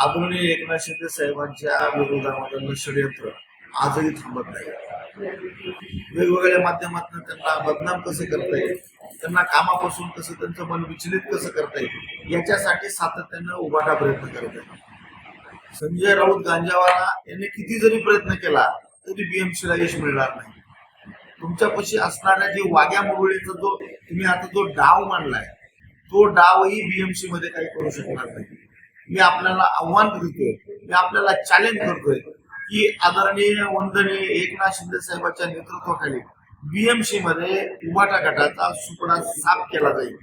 आदरणीय एकनाथ शिंदे साहेबांच्या विरोधामधलं षडयंत्र आजही थांबत नाही. वेगवेगळ्या माध्यमातून त्यांना बदनाम कसं करता येईल? त्यांना कामापासून कसं त्यांचं मन विचलित कसं करता येईल? याच्यासाठी सातत्यानं उभाटा प्रयत्न करत आहे. संजय राऊत गांजावाला यांनी किती जरी प्रयत्न केला तरी बीएमसीला यश मिळणार नाही. तुमच्यापाशी असणाऱ्या जे वाग्या मुरळीचा जो तुम्ही आता जो डाव मांडलाय तो डावही बीएमसी मध्ये काही करू शकणार नाही. मी आपल्याला आव्हान करतोय मी आपल्याला चॅलेंज करतोय की आदरणीय वंदनीय एकनाथ शिंदे साहेबांच्या नेतृत्वाखाली बीएमसी मध्ये उभाटा गटाचा सुपडा साफ केला जाईल.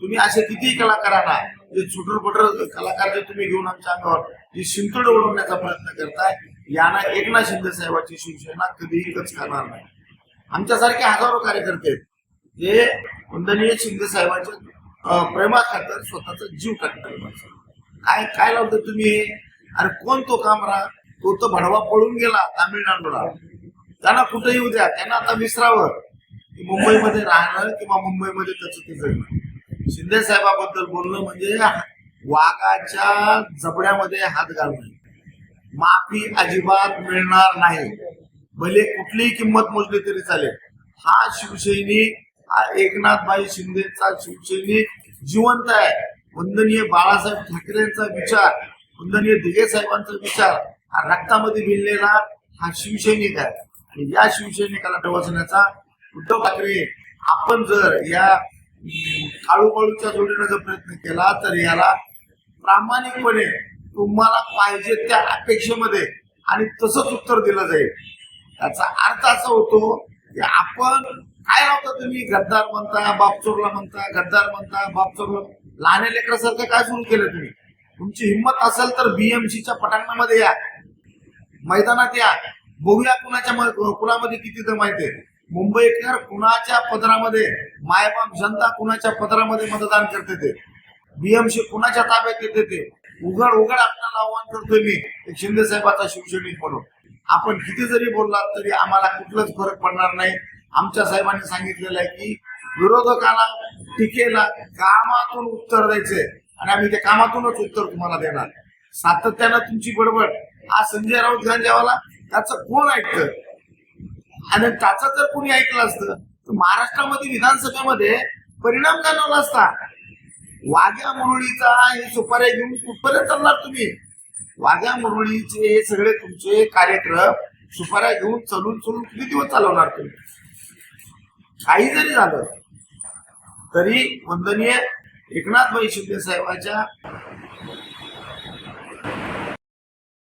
तुम्ही असे किती कलाकारांना जे छुटर पटर कलाकार जे तुम्ही घेऊन आमच्या अंगावर जे शिंतोड उडवण्याचा प्रयत्न करताय यांना एकनाथ शिंदे साहेबांची शिवसेना कधीही कच खाणार नाही. आमच्यासारखे हजारो कार्यकर्ते आहेत, जे वंदनीय शिंदे साहेबांच्या प्रेमाखातर स्वतःचा जीव टाकणार काय काय लावतं तुम्ही? अरे कोण तो कामरा? तो तर भडवा पळून गेला तामिळनाडूला. त्यांना कुठे येऊ द्या. त्यांना आता विसरावं मुंबईमध्ये राहणं किंवा मुंबईमध्ये त्याचं ते जगणं. शिंदे साहेबाबद्दल बोलणं म्हणजे वाघाच्या जबड्यामध्ये हात घालणं. माफी अजिबात मिळणार नाही. भले कुठलीही किंमत मोजली तरी चालेल. हा शिवसैनिक हा एकनाथबाई शिंदेचा शिवसैनिक जिवंत आहे. वंदनीय बाळासाहेब ठाकरेंचा विचार वंदनीय दिघे साहेबांचा विचार हा रक्तामध्ये भिनलेला हा शिवसैनिक आहे. आणि या शिवसैनिकाला प्रवासण्याचा उद्धव ठाकरे आपण जर या अं, काळूबाळूच्या जोडीनं जर प्रयत्न केला तर याला प्रामाणिकपणे तुम्हाला पाहिजे त्या अपेक्षेमध्ये आणि तसंच उत्तर दिलं जाईल. याचा अर्थ असा होतो की आपण काय लावता तुम्ही? गद्दार म्हणता बापचोरला म्हणता गद्दार म्हणता बापचोरला लहान लेकरासारखं काय सुरू केलं तुम्ही? तुमची हिंमत असेल तर बीएमसीच्या पटांगणामध्ये या. मैदानात या. बघूया कुणाच्या कुणामध्ये किती तर माहिती आहे. मुंबईकर कुणाच्या पदरामध्ये? मायबाप जनता कुणाच्या पदरामध्ये मतदान करते ते? बीएमसी कुणाच्या ताब्यात येते ते? उघड उघड आपल्याला आव्हान करतोय मी. एक शिंदे साहेबाचा शिवसैनिक म्हणून. आपण किती जरी बोललात तरी आम्हाला कुठलाच फरक पडणार नाही. आमच्या साहेबांनी सांगितलेलं आहे की विरोधकाला टीकेला कामातून उत्तर द्यायचंय. आणि आम्ही त्या कामातूनच उत्तर तुम्हाला देणार. सातत्यानं तुमची बडबड. हा संजय राऊत गांजावाला त्याचं कोण ऐकतं? आणि त्याचं जर कोणी ऐकलं असतं तर महाराष्ट्रामध्ये विधानसभेमध्ये परिणाम जाणवला असता. वाघ्या मुरळीचा हे सुपाऱ्या घेऊन कुठपर्यंत चालणार तुम्ही? वाघ्या मुरळीचे हे सगळे तुमचे कार्यक्रम सुपाऱ्या घेऊन चलून चलून किती दिवस चालवणार तुम्ही? काही जरी झालं तरी वंदनीय एकनाथभाई शिंदे साहेबांच्या